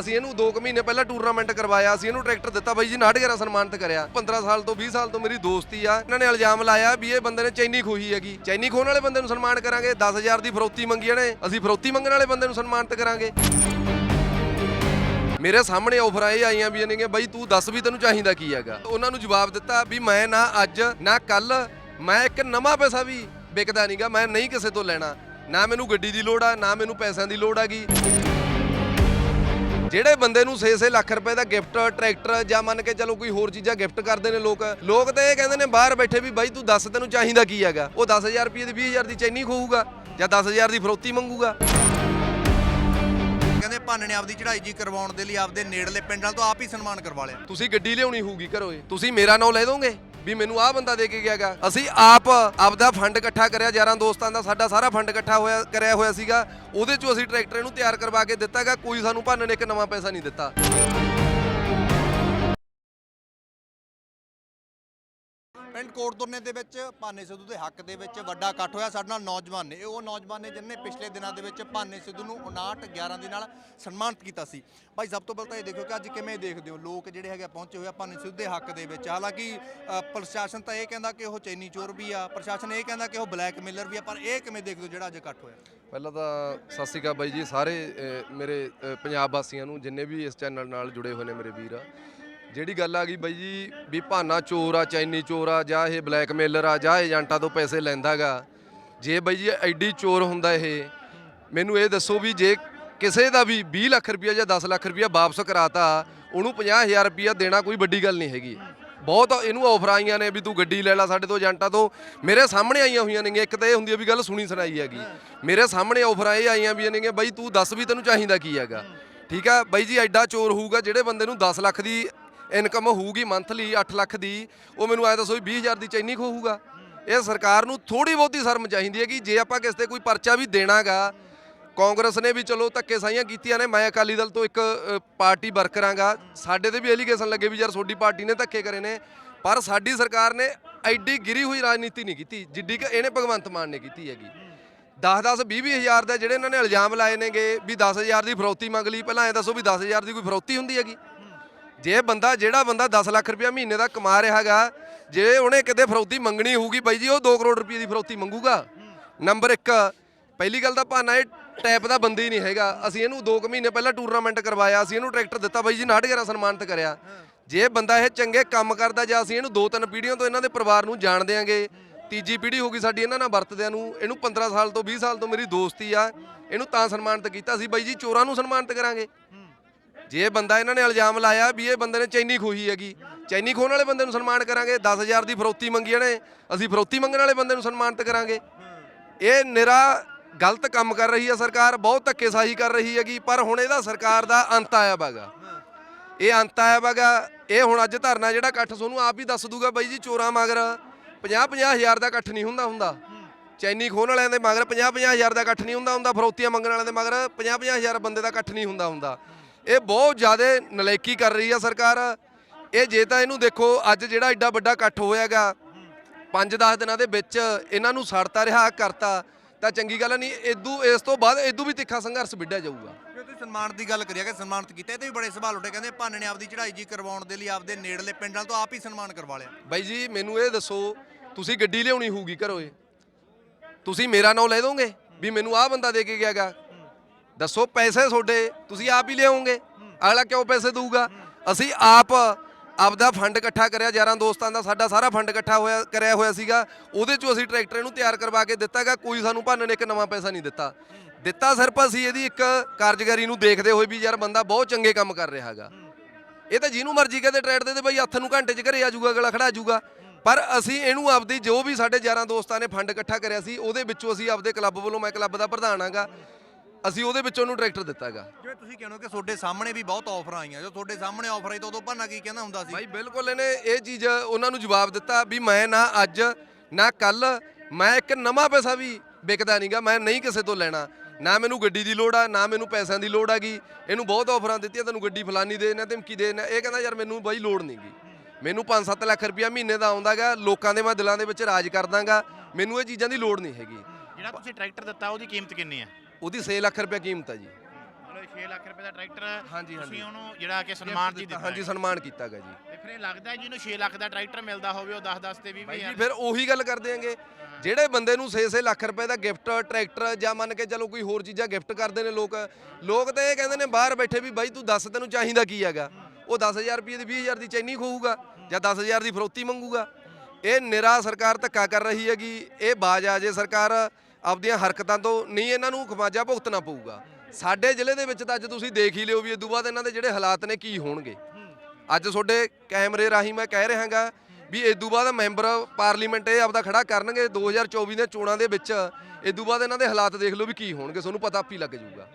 ਅਸੀਂ ਇਹਨੂੰ 2 ਮਹੀਨੇ ਪਹਿਲਾਂ ਟੂਰਨਾਮੈਂਟ ਕਰਵਾਇਆ, ਅਸੀਂ ਇਹਨੂੰ ਟਰੈਕਟਰ ਦਿੱਤਾ, ਬਾਈ ਜੀ 911 ਸਨਮਾਨਿਤ ਕਰਿਆ। 15 ਸਾਲ ਤੋਂ 20 ਸਾਲ ਤੋਂ ਮੇਰੀ ਦੋਸਤੀ ਆ, ਇਹਨਾਂ ਨੇ ਇਲਜ਼ਾਮ ਲਾਇਆ ਵੀ ਇਹ ਬੰਦੇ ਨੇ ਚੈਨੀ ਖੋਹੀ ਹੈਗੀ। ਚੈਨੀ ਖੋਹਣ ਵਾਲੇ ਬੰਦੇ ਨੂੰ ਸਨਮਾਨ ਕਰਾਂਗੇ 10000 ਦੀ ਫਰੋਤੀ ਮੰਗੀ ਇਹਨੇ, ਅਸੀਂ ਫਰੋਤੀ ਮੰਗਣ ਵਾਲੇ ਬੰਦੇ ਨੂੰ ਸਨਮਾਨਿਤ ਕਰਾਂਗੇ। ਮੇਰੇ ਸਾਹਮਣੇ ਆਫਰਾਂ ਇਹ ਆਈਆਂ ਵੀ ਨੇਗੇ ਬਾਈ ਤੂੰ ਦੱਸ ਵੀ ਤੈਨੂੰ ਚਾਹੀਦਾ ਕੀ ਹੈਗਾ। ਉਹਨਾਂ ਨੂੰ ਜਵਾਬ ਦਿੱਤਾ ਵੀ ਮੈਂ ਨਾ ਅੱਜ, ਨਾ ਕੱਲ, ਮੈਂ ਇੱਕ ਨਵਾਂ ਪੈਸਾ ਵੀ ਵਿਕਦਾ ਨਹੀਂਗਾ ਮੈਂ ਨਹੀਂ ਕਿਸੇ ਤੋਂ ਲੈਣਾ। ਨਾ ਮੈਨੂੰ ਗੱਡੀ ਦੀ ਲੋੜ ਆ, ਨਾ ਮੈਨੂੰ ਪੈਸਿਆਂ ਦੀ ਲੋੜ ਹੈਗੀ। ਜਿਹੜੇ ਬੰਦੇ ਨੂੰ 6-6 ਲੱਖ ਰੁਪਏ ਦਾ ਗਿਫਟ ਟਰੈਕਟਰ ਜਾਂ ਮੰਨ ਕੇ ਚਲੋ ਕੋਈ ਹੋਰ ਚੀਜ਼ਾਂ ਗਿਫਟ ਕਰਦੇ ਨੇ ਲੋਕ ਲੋਕ ਤਾਂ ਇਹ ਕਹਿੰਦੇ ਨੇ ਬਾਹਰ ਬੈਠੇ ਵੀ ਬਾਈ ਤੂੰ ਦੱਸ ਤੈਨੂੰ ਚਾਹੀਦਾ ਕੀ ਹੈਗਾ? ਉਹ 10000 ਰੁਪਏ ਦੀ 20000 ਦੀ ਚੈਨੀ ਖੋਊਗਾ ਜਾਂ 10000 ਦੀ ਫਰੋਤੀ ਮੰਗੂਗਾ। ਕਹਿੰਦੇ ਭਾਨੇ ਨੇ ਆਪਦੀ ਚੜ੍ਹਾਈ ਜੀ ਕਰਵਾਉਣ ਦੇ ਲਈ ਆਪਦੇ ਨੇੜਲੇ ਪਿੰਡਾਂ ਤੋਂ ਆਪ ਹੀ ਸਨਮਾਨ ਕਰਵਾ ਲਿਆ। ਤੁਸੀਂ ਗੱਡੀ ਲਿਆਉਣੀ ਹੋਊਗੀ ਘਰੋਂ ਇਹ। ਤੁਸੀਂ ਮੇਰਾ ਨਾਂ ਲੈ ਦੋਗੇ? ਵੀ ਮੈਨੂੰ ਆਹ ਬੰਦਾ ਦੇ ਕੇ ਗਿਆਗਾ। ਅਸੀਂ ਆਪ ਆਪਦਾ ਫੰਡ ਇਕੱਠਾ ਕਰਿਆ, ਯਾਰਾਂ ਦੋਸਤਾਂ ਦਾ ਸਾਡਾ ਸਾਰਾ ਫੰਡ ਇਕੱਠਾ ਹੋਇਆ, ਕਰਿਆ ਹੋਇਆ ਸੀਗਾ। ਉਹਦੇ ਚੋਂ ਅਸੀਂ ਟਰੈਕਟਰ ਇਹਨੂੰ ਤਿਆਰ ਕਰਵਾ ਕੇ ਦਿੱਤਾਗਾ, ਕੋਈ ਸਾਨੂੰ ਭਾਨੇ ਨੇ ਇੱਕ ਨਵਾਂ ਪੈਸਾ ਨਹੀਂ ਦਿੱਤਾ। ਪਿੰਡ ਕੋਟਦੁਰਨੇ ਦੇ ਵਿੱਚ ਭਾਨੇ ਸਿੱਧੂ ਦੇ ਹੱਕ ਦੇ ਵਿੱਚ ਵੱਡਾ ਇਕੱਠ ਹੋਇਆ ਸਾਡੇ ਨਾਲ ਨੌਜਵਾਨ ਨੇ। ਇਹ ਉਹ ਨੌਜਵਾਨ ਨੇ ਜਿਨ੍ਹਾਂ ਨੇ ਪਿਛਲੇ ਦਿਨਾਂ ਦੇ ਵਿੱਚ ਭਾਨੇ ਸਿੱਧੂ ਨੂੰ 59 11 ਦੇ ਨਾਲ ਸਨਮਾਨਿਤ ਕੀਤਾ ਸੀ। ਭਾਈ, ਸਭ ਤੋਂ ਪਹਿਲਾਂ ਤਾਂ ਇਹ ਦੇਖੋ ਕਿ ਅੱਜ ਕਿਵੇਂ ਦੇਖਦੇ ਹੋ? ਲੋਕ ਜਿਹੜੇ ਹੈਗੇ ਪਹੁੰਚੇ ਹੋਏ ਆ ਭਾਨੇ ਸਿੱਧੂ ਦੇ ਹੱਕ ਦੇ ਵਿੱਚ। ਹਾਲਾਂਕਿ ਪ੍ਰਸ਼ਾਸਨ ਤਾਂ ਇਹ ਕਹਿੰਦਾ ਕਿ ਉਹ ਚੈਨੀ ਚੋਰ ਵੀ ਆ। ਪ੍ਰਸ਼ਾਸਨ ਇਹ ਕਹਿੰਦਾ ਕਿ ਉਹ ਬਲੈਕਮੇਲਰ ਵੀ ਆ, ਪਰ ਇਹ ਕਿਵੇਂ ਦੇਖਦੇ ਹੋ ਜਿਹੜਾ ਅੱਜ ਇਕੱਠ ਹੋਇਆ? ਪਹਿਲਾਂ ਤਾਂ ਸਤਿ ਸ਼੍ਰੀ ਅਕਾਲ ਬਾਈ ਜੀ। ਸਾਰੇ ਮੇਰੇ ਪੰਜਾਬ ਵਾਸੀਆਂ ਨੂੰ ਜਿੰਨੇ ਵੀ ਇਸ ਚੈਨਲ ਨਾਲ ਜੁੜੇ ਹੋਏ ਨੇ ਮੇਰੇ ਵੀਰ ਆ ਜਿਹੜੀ ਗੱਲ ਆ ਗਈ ਬਾਈ ਜੀ, ਵੀ ਭਾਨਾ ਚੋਰ ਆ, ਚੈਨੀ ਚੋਰ ਆ, ਜਾਂ ਇਹ ਬਲੈਕਮੇਲਰ ਆ, ਜਾਂ ਏਜੰਟਾਂ ਤੋਂ ਪੈਸੇ ਲੈਂਦਾਗਾ ਜੇ ਬਾਈ ਜੀ ਐਡੀ ਚੋਰ ਹੁੰਦਾ ਇਹ, ਮੈਨੂੰ ਇਹ ਦੱਸੋ ਵੀ ਜੇ ਕਿਸੇ ਦਾ ਵੀ 20 ਲੱਖ ਰੁਪਇਆ ਜਾਂ 10 ਲੱਖ ਰੁਪਇਆ ਵਾਪਸ ਕਰਾਤਾ, ਉਹਨੂੰ 50000 ਰੁਪਇਆ ਦੇਣਾ ਕੋਈ ਵੱਡੀ ਗੱਲ ਨਹੀਂ ਹੈਗੀ। ਬਹੁਤ ਇਹਨੂੰ ਆਫਰ ਆਈਆਂ ਨੇ ਵੀ ਤੂੰ ਗੱਡੀ ਲੈ ਲੈ ਸਾਡੇ ਤੋਂ, ਏਜੰਟਾਂ ਤੋਂ। ਮੇਰੇ ਸਾਹਮਣੇ ਆਈਆਂ ਹੋਈਆਂ ਨੇਗੀਆਂ, ਇੱਕ ਤਾਂ ਇਹ ਹੁੰਦੀ ਹੈ ਵੀ ਗੱਲ ਸੁਣੀ ਸੁਣਾਈ ਹੈਗੀ। ਮੇਰੇ ਸਾਹਮਣੇ ਆਫਰਾਂ ਇਹ ਆਈਆਂ ਵੀ ਨੇਗੀਆਂ, ਬਾਈ ਤੂੰ ਦੱਸ ਵੀ ਤੈਨੂੰ ਚਾਹੀਦਾ ਕੀ ਹੈਗਾ। ਠੀਕ ਆ, ਬਾਈ ਜੀ ਐਡਾ ਚੋਰ ਹੋਊਗਾ, ਜਿਹੜੇ ਬੰਦੇ ਨੂੰ 10 ਲੱਖ ਦੀ ਇਨਕਮ ਹੋਊਗੀ ਮੰਥਲੀ 8 ਲੱਖ ਦੀ, ਉਹ ਮੈਨੂੰ ਐ ਦੱਸੋ ਵੀ 20000 ਦੀ ਚੈਨੀ ਖੋਹੂਗਾ ਇਹ ਸਰਕਾਰ ਨੂੰ ਥੋੜੀ ਬਹੁਤੀ ਸ਼ਰਮ ਚਾਹੀਦੀ ਹੈ ਕਿ ਜੇ ਆਪਾਂ ਕਿਸੇ ਤੇ ਕੋਈ ਪਰਚਾ ਵੀ ਦੇਣਾਗਾ, ਕਾਂਗਰਸ ਨੇ ਵੀ ਚਲੋ ਧੱਕੇ ਸਾਈਆਂ ਕੀਤੀਆਂ ਨੇ, ਮੈਂ ਅਕਾਲੀ ਦਲ ਤੋਂ ਇੱਕ ਪਾਰਟੀ ਵਰਕਰਾਂਗਾ। ਸਾਡੇ ਤੇ ਵੀ ਐਲੀਗੇਸ਼ਨ ਲੱਗੇ ਵੀ ਯਾਰ ਤੁਹਾਡੀ ਪਾਰਟੀ ਨੇ ਧੱਕੇ ਕਰੇ ਨੇ, ਪਰ ਸਾਡੀ ਸਰਕਾਰ ਨੇ ਐਡੀ ਗਿਰੀ ਹੋਈ ਰਾਜਨੀਤੀ ਨਹੀਂ ਕੀਤੀ, ਜਿੱਡੀ ਕਿ ਇਹਨੇ ਭਗਵੰਤ ਮਾਨ ਨੇ ਕੀਤੀ ਹੈਗੀ। 10-10 20 ਹਜ਼ਾਰ ਦਾ ਜਿਹੜੇ ਇਹਨਾਂ ਨੇ ਇਲਜ਼ਾਮ ਲਾਏ ਨੇਗੇ ਵੀ 10000 ਦੀ ਫਰੌਤੀ ਮੰਗ ਲਈ, ਪਹਿਲਾਂ ਐ ਦੱਸੋ ਵੀ 10000 ਦੀ ਕੋਈ ਫਰੌਤੀ ਹੁੰਦੀ ਹੈਗੀ। ਜੇ ਬੰਦਾ, ਜਿਹੜਾ ਬੰਦਾ 10 ਲੱਖ ਰੁਪਇਆ ਮਹੀਨੇ ਦਾ ਕਮਾ ਰਿਹਾ ਹੈਗਾ, ਜੇ ਉਹਨੇ ਕਿਤੇ ਫਰੌਤੀ ਮੰਗਣੀ ਹੋਊਗੀ ਬਾਈ ਜੀ, ਉਹ 2 ਕਰੋੜ ਰੁਪਏ ਦੀ ਫਰੌਤੀ ਮੰਗੂਗਾ। ਨੰਬਰ 1 ਪਹਿਲੀ ਗੱਲ ਤਾਂ ਭਾਨਾ, ਇਹ ਟੈਪ ਦਾ ਬੰਦੇ ਹੀ ਨਹੀਂ ਹੈਗਾ। ਅਸੀਂ ਇਹਨੂੰ 2 ਮਹੀਨੇ ਪਹਿਲਾਂ ਟੂਰਨਾਮੈਂਟ ਕਰਵਾਇਆ, ਅਸੀਂ ਇਹਨੂੰ ਟਰੈਕਟਰ ਦਿੱਤਾ, ਬਾਈ ਜੀ 911 ਸਨਮਾਨਿਤ ਕਰਿਆ। ਜੇ ਬੰਦਾ ਇਹ ਚੰਗੇ ਕੰਮ ਕਰਦਾ, ਜਾਂ ਅਸੀਂ ਇਹਨੂੰ ਦੋ ਤਿੰਨ ਪੀੜ੍ਹੀਆਂ ਤੋਂ ਇਹਨਾਂ ਦੇ ਪਰਿਵਾਰ ਨੂੰ ਜਾਣਦੇ ਆਂਗੇ ਤੀਜੀ ਪੀੜ੍ਹੀ ਹੋਗੀ ਸਾਡੀ ਇਹਨਾਂ ਨਾਲ ਵਰਤਦਿਆਂ ਨੂੰ, ਇਹਨੂੰ 15 ਸਾਲ ਤੋਂ 20 ਸਾਲ ਤੋਂ ਮੇਰੀ ਦੋਸਤੀ ਆ, ਇਹਨੂੰ ਤਾਂ ਸਨਮਾਨਿਤ ਕੀਤਾ ਸੀ ਬਾਈ ਜੀ, ਚੋਰਾਂ ਨੂੰ ਸਨਮਾਨਿਤ ਕਰਾਂਗੇ। ਜੇ ਬੰਦਾ ਇਹਨਾਂ ਨੇ ਇਲਜ਼ਾਮ ਲਾਇਆ ਵੀ ਇਹ ਬੰਦੇ ਨੇ ਚੈਨੀ ਖੋਹੀ ਹੈਗੀ, ਚੈਨੀ ਖੋਹਣ ਵਾਲੇ ਬੰਦੇ ਨੂੰ ਸਨਮਾਨ ਕਰਾਂਗੇ 10000 ਦੀ ਫਰੋਤੀ ਮੰਗੀ ਇਹਨੇ, ਅਸੀਂ ਫਰੋਤੀ ਮੰਗਣ ਵਾਲੇ ਬੰਦੇ ਨੂੰ ਸਨਮਾਨਿਤ ਕਰਾਂਗੇ। ਇਹ ਨਿਰਾ ਗਲਤ ਕੰਮ ਕਰ ਰਹੀ ਹੈ ਸਰਕਾਰ, ਬਹੁਤ ਧੱਕੇਸ਼ਾਹੀ ਕਰ ਰਹੀ ਹੈਗੀ, ਪਰ ਹੁਣ ਇਹਦਾ ਸਰਕਾਰ ਦਾ ਅੰਤ ਆਇਆ ਬਾਗਾ। ਇਹ ਅੰਤ ਆਇਆ ਬਾਗਾ, ਇਹ ਹੁਣ ਅੱਜ ਧਰਨਾ ਜਿਹੜਾ ਇਕੱਠ ਤੁਹਾਨੂੰ ਆਪ ਹੀ ਦੱਸ ਦੂਗਾ ਬਾਈ ਜੀ ਚੋਰਾਂ ਮਗਰ 50 50 ਹਜ਼ਾਰ ਦਾ ਇਕੱਠ ਨਹੀਂ ਹੁੰਦਾ ਹੁੰਦਾ। ਚੈਨੀ ਖੋਹਣ ਵਾਲਿਆਂ ਦੇ ਮਗਰ 50 50 ਹਜ਼ਾਰ ਦਾ ਇਕੱਠ ਨਹੀਂ ਹੁੰਦਾ ਹੁੰਦਾ, ਫਰੋਤੀਆਂ ਮੰਗਣ ਵਾਲਿਆਂ ਦੇ ਮਗਰ 50 50 ਹਜ਼ਾਰ ਬੰਦੇ ਦਾ ਇਕੱਠ ਨਹੀਂ ਹੁੰਦਾ ਹੁੰਦਾ। ਇਹ ਬਹੁਤ ਜ਼ਿਆਦਾ ਨਲਾਇਕੀ ਕਰ ਰਹੀ ਆ ਸਰਕਾਰ। ਇਹ ਜੇ ਤਾਂ ਇਹਨੂੰ ਦੇਖੋ ਅੱਜ ਜਿਹੜਾ ਐਡਾ ਵੱਡਾ ਇਕੱਠ ਹੋਇਆਗਾ 5-10 ਦਿਨਾਂ ਦੇ ਵਿੱਚ ਇਹਨਾਂ ਨੂੰ ਸੜਤਾ ਰਿਹਾ ਕਰਤਾ ਤਾਂ ਚੰਗੀ ਗੱਲ ਨਹੀਂ ਇਦੋਂ ਇਸ ਤੋਂ ਬਾਅਦ ਇਦੋਂ ਵੀ ਤਿੱਖਾ ਸੰਘਰਸ਼ ਵਿੱਢਿਆ ਜਾਊਗਾ। ਤੁਸੀਂ ਸਨਮਾਨਿਤ ਦੀ ਗੱਲ ਕਰੀਏ ਕਿ ਸਨਮਾਨਿਤ ਕੀਤਾ ਇਹ ਤੇ ਵੀ ਬੜੇ ਸਵਾਲ ਉੱਠੇ ਕਹਿੰਦੇ ਭਾਨੇ ਨੇ ਆਪਦੀ ਚੜ੍ਹਾਈ ਜੀ ਕਰਵਾਉਣ ਦੇ ਲਈ ਆਪਦੇ ਨੇੜਲੇ ਪਿੰਡਾਂ ਤੋਂ ਆਪ ਹੀ ਸਨਮਾਨ ਕਰਵਾ ਲਿਆ। ਬਾਈ ਜੀ ਮੈਨੂੰ ਇਹ ਦੱਸੋ ਤੁਸੀਂ ਗੱਡੀ ਲਿਆਉਣੀ ਹੋਊਗੀ ਘਰੋਂ ਇਹ? ਤੁਸੀਂ ਮੇਰਾ ਨਾਂ ਲੈ ਦੋਗੇ? ਵੀ ਮੈਨੂੰ ਆਹ ਬੰਦਾ ਦੇ ਕੇ ਗਿਆਗਾ? ਦੱਸੋ ਪੈਸੇ ਤੁਹਾਡੇ, ਤੁਸੀਂ ਆਪ ਹੀ ਲਿਆਉਂਗੇ ਅਗਲਾ ਕਿਉਂ ਪੈਸੇ ਦਊਗਾ? ਅਸੀਂ ਆਪ ਆਪਦਾ ਫੰਡ ਇਕੱਠਾ ਕਰਿਆ, ਯਾਰਾਂ ਦੋਸਤਾਂ ਦਾ, ਸਾਡਾ ਸਾਰਾ ਫੰਡ ਇਕੱਠਾ ਹੋਇਆ, ਕਰਿਆ ਹੋਇਆ ਸੀਗਾ। ਉਹਦੇ ਚੋਂ ਅਸੀਂ ਟਰੈਕਟਰ ਇਹਨੂੰ ਤਿਆਰ ਕਰਵਾ ਕੇ ਦਿੱਤਾਗਾ, ਕੋਈ ਸਾਨੂੰ ਭਾਨੇ ਨੇ ਇੱਕ ਨਵਾਂ ਪੈਸਾ ਨਹੀਂ ਦਿੱਤਾ। ਦਿੱਤਾ ਸਿਰਫ ਅਸੀਂ ਇਹਦੀ ਇੱਕ ਕਾਰਜਕਾਰੀ ਨੂੰ ਦੇਖਦੇ ਹੋਏ ਵੀ ਯਾਰ ਬੰਦਾ ਬਹੁਤ ਚੰਗੇ ਕੰਮ ਕਰ ਰਿਹਾ ਹੈਗਾ। ਇਹ ਤਾਂ ਜਿਹਨੂੰ ਮਰਜ਼ੀ ਕਹਦੇ ਟਰੈਕਟਰ ਦੇ ਤੇ ਬਈ ਹੱਥ ਨੂੰ ਘੰਟੇ 'ਚ ਘਰੇ ਆ ਜਾਊਗਾ, ਅਗਲਾ ਖੜਾ ਜਾਊਗਾ। ਪਰ ਅਸੀਂ ਇਹਨੂੰ ਆਪਦੀ ਜੋ ਵੀ ਸਾਡੇ ਯਾਰਾਂ ਦੋਸਤਾਂ ਨੇ ਫੰਡ ਇਕੱਠਾ ਕਰਿਆ ਸੀ, ਉਹਦੇ ਵਿੱਚੋਂ ਅਸੀਂ ਆਪਦੇ ਕਲੱਬ ਵੱਲੋਂ, ਮੈਂ ਕਲੱਬ ਦਾ ਪ੍ਰਧਾਨ ਆਂਗਾ ਅਸੀਂ ਉਹਦੇ ਵਿੱਚੋਂ ਉਹਨੂੰ ਟਰੈਕਟਰ ਦਿੱਤਾਗਾ। ਜਿਵੇਂ ਤੁਸੀਂ ਕਹਿੰਦੇ ਹੋ ਕਿ ਤੁਹਾਡੇ ਸਾਹਮਣੇ ਵੀ ਬਹੁਤ ਆਫਰਾਂ ਆਈਆਂ ਜੋ ਤੁਹਾਡੇ ਸਾਹਮਣੇ ਆਫਰ ਆਈ ਤਾਂ ਉਦੋਂ ਭਾਨਾ ਕੀ ਕਹਿੰਦਾ ਹੁੰਦਾ ਸੀ? ਭਾਈ ਬਿਲਕੁਲ ਇਹਨੇ ਇਹ ਚੀਜ਼ ਉਹਨਾਂ ਨੂੰ ਜਵਾਬ ਦਿੱਤਾ ਵੀ ਮੈਂ ਨਾ ਅੱਜ ਨਾ ਕੱਲ ਮੈਂ ਇੱਕ ਨਵਾਂ ਪੈਸਾ ਵੀ ਵਿਕਦਾ ਨਹੀਂਗਾ ਮੈਂ ਨਹੀਂ ਕਿਸੇ ਤੋਂ ਲੈਣਾ। ਨਾ ਮੈਨੂੰ ਗੱਡੀ ਦੀ ਲੋੜ ਆ ਨਾ ਮੈਨੂੰ ਪੈਸਿਆਂ ਦੀ ਲੋੜ ਹੈਗੀ ਇਹਨੂੰ ਬਹੁਤ ਆਫਰਾਂ ਦਿੱਤੀਆਂ ਤੈਨੂੰ ਗੱਡੀ ਫਲਾਨੀ ਦੇ ਦੇਣਾ ਧਮਕੀ ਦੇ ਦੇਣਾ ਇਹ ਕਹਿੰਦਾ ਯਾਰ ਮੈਨੂੰ ਬਾਈ ਲੋੜ ਨਹੀਂਗੀ ਮੈਨੂੰ 5-7 ਲੱਖ ਰੁਪਇਆ ਮਹੀਨੇ ਦਾ ਆਉਂਦਾਗਾ ਲੋਕਾਂ ਦੇ ਮੈਂ ਦਿਲਾਂ ਦੇ ਵਿੱਚ ਰਾਜ ਕਰਦਾਗਾ। ਮੈਨੂੰ ਇਹ ਚੀਜ਼ਾਂ ਦੀ ਲੋੜ ਨਹੀਂ ਹੈਗੀ। ਜਿਹੜਾ ਤੁਸੀਂ ਟਰੈਕਟਰ ਦਿੱਤਾ ਉਹਦੀ ਕੀਮਤ ਕਿੰਨੀ ਹੈ ਉਹਦੀ 6 ਲੱਖ ਰੁਪਇਆ ਕੀਮਤ ਆ ਜੀ। ਮਤਲਬ 6 ਲੱਖ ਰੁਪਏ ਦਾ ਟਰੈਕਟਰ ਹਾਂਜੀ, ਤੁਸੀਂ ਹਾਂਜੀ। ਉਹਨੂੰ ਜਿਹੜਾ ਕਿ ਸਨਮਾਨ ਜੀ ਦਿੱਤਾ ਹਾਂਜੀ ਹੈ। ਸਨਮਾਨ ਕੀਤਾ ਗਿਆ ਜੀ। ਤੇ ਫਿਰ ਇਹ ਲੱਗਦਾ ਜਿਹਨੂੰ 6 ਲੱਖ ਦਾ ਟਰੈਕਟਰ ਮਿਲਦਾ ਹੋਵੇ ਉਹ 10 10 ਤੇ 20 ਬਾਈ ਜੀ ਹਜ਼ਾਰ ਫਿਰ ਉਹੀ ਗੱਲ ਕਰਦੇ ਆਂਗੇ। ਜਿਹੜੇ ਬੰਦੇ ਨੂੰ 6-6 ਲੱਖ ਰੁਪਏ ਦਾ ਗਿਫਟ ਟਰੈਕਟਰ ਜਾਂ ਮੰਨ ਕੇ ਚਲੋ ਕੋਈ ਹੋਰ ਚੀਜ਼ਾਂ ਗਿਫਟ ਕਰਦੇ ਨੇ ਲੋਕ ਲੋਕ ਤਾਂ ਇਹ ਕਹਿੰਦੇ ਨੇ ਬਾਹਰ ਬੈਠੇ ਵੀ ਬਾਈ ਤੂੰ ਦੱਸ ਤੈਨੂੰ ਚਾਹੀਦਾ ਕੀ ਹੈਗਾ? ਉਹ 10000 ਰੁਪਏ ਦੀ 20000 ਦੀ ਚੈਨੀ ਖੋਊਗਾ ਜਾਂ 10000 ਦੀ ਫਰੋਤੀ ਮੰਗੂਗਾ। ਇਹ ਨਿਰਾ ਸਰਕਾਰ ਧੱਕਾ ਕਰ ਰਹੀ ਹੈਗੀ ਇਹ ਬਾਜ ਆ ਜੇ ਸਰਕਾਰ ਆਪਦੀਆਂ ਹਰਕਤਾਂ ਤੋਂ ਨਹੀਂ ਇਹਨਾਂ ਨੂੰ ਖਮਾਜਾ ਭੁਗਤਣਾ ਪਊਗਾ। ਸਾਡੇ ਜ਼ਿਲ੍ਹੇ ਦੇ ਵਿੱਚ ਤਾਂ ਅੱਜ ਤੁਸੀਂ ਦੇਖ ਹੀ ਲਿਓ ਵੀ ਇਦੋਂ ਬਾਅਦ ਇਹਨਾਂ ਦੇ ਜਿਹੜੇ ਹਾਲਾਤ ਨੇ ਕੀ ਹੋਣਗੇ। ਅੱਜ ਤੁਹਾਡੇ ਕੈਮਰੇ ਰਾਹੀਂ ਮੈਂ ਕਹਿ ਰਿਹਾਗਾ ਵੀ ਇਦੋਂ ਬਾਅਦ ਮੈਂਬਰ ਪਾਰਲੀਮੈਂਟ ਇਹ ਆਪਦਾ ਖੜਾ ਕਰਨਗੇ 2024 ਦੀਆਂ ਚੋਣਾਂ ਦੇ ਵਿੱਚ। ਇਦੋਂ ਬਾਅਦ ਇਹਨਾਂ ਦੇ ਹਾਲਾਤ ਦੇਖ ਲਓ ਵੀ ਕੀ ਹੋਣਗੇ, ਤੁਹਾਨੂੰ ਪਤਾ ਆਪੀ ਲੱਗ ਜਾਊਗਾ।